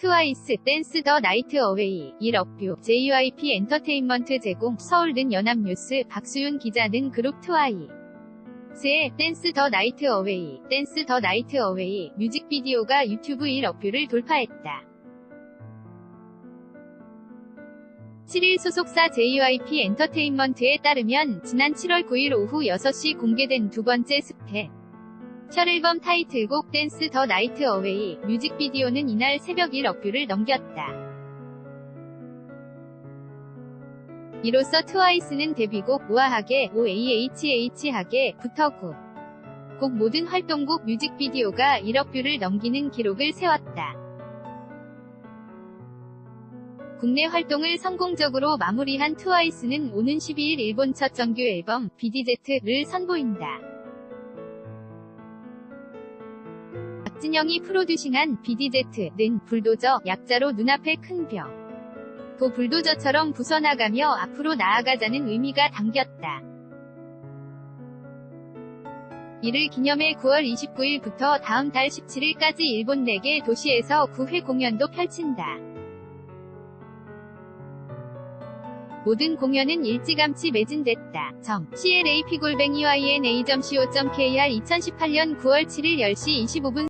트와이스 댄스 더 나이트 어웨이 1억뷰 JYP 엔터테인먼트 제공 서울 는 연합뉴스 박수윤 기자 는 그룹 트와이 스의 댄스 더 나이트 어웨이 댄스 더 나이트 어웨이 뮤직비디오가 유튜브 1억뷰를 돌파했다. 7일 소속사 JYP 엔터테인먼트에 따르면 지난 7월 9일 오후 6시 공개된 두 번째 스펙 첫 앨범 타이틀곡 댄스 더 나이트 어웨이 뮤직비디오는 이날 새벽 1억 뷰를 넘겼다. 이로써 트와이스는 데뷔곡 우아하게 OAHH하게 부터곡 곡 모든 활동곡 뮤직비디오가 1억 뷰를 넘기는 기록을 세웠다. 국내 활동을 성공적으로 마무리한 트와이스는 오는 12일 일본 첫 정규 앨범 BDZ를 선보인다. 박진영이 프로듀싱한 BDZ는 불도저 약자로 눈앞에 큰 벽. 도 불도저처럼 부서나가며 앞으로 나아가자는 의미가 담겼다. 이를 기념해 9월 29일부터 다음 달 17일까지 일본 4개 도시에서 9회 공연도 펼친다. 모든 공연은 일찌감치 매진됐다. 점 CLA 피골뱅이 YNA.co.kr 2018년 9월 7일 10시 25분